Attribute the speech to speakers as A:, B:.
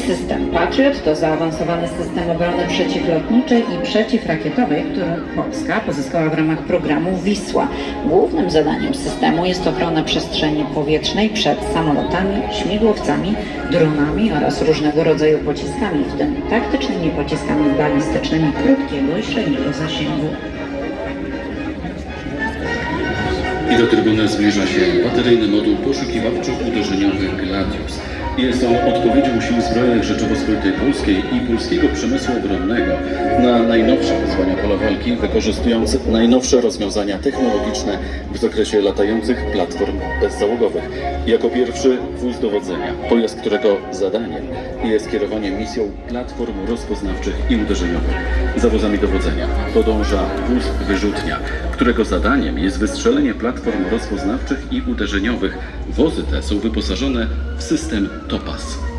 A: system Patriot to zaawansowany system obrony przeciwlotniczej i przeciwrakietowej, który Polska pozyskała w ramach programu Wisła. Głównym zadaniem systemu jest ochrona przestrzeni powietrznej przed samolotami, śmigłowcami, dronami oraz różnego rodzaju pociskami, w tym taktycznymi pociskami balistycznymi krótkiego i średniego zasięgu.
B: I do trybuny zbliża się bateryjny moduł poszukiwawczo-uderzeniowy Gladius. Jest on odpowiedzią Sił Zbrojnych Rzeczypospolitej Polskiej i polskiego przemysłu obronnego na najnowsze wyzwania pola walki, wykorzystując najnowsze rozwiązania technologiczne w zakresie latających platform bezzałogowych. Jako pierwszy wóz dowodzenia, pojazd, którego zadaniem jest kierowanie misją platform rozpoznawczych i uderzeniowych. Za wozami dowodzenia podąża wóz wyrzutnia, którego zadaniem jest wystrzelenie platform rozpoznawczych i uderzeniowych. Wozy te są wyposażone w system TOPAS.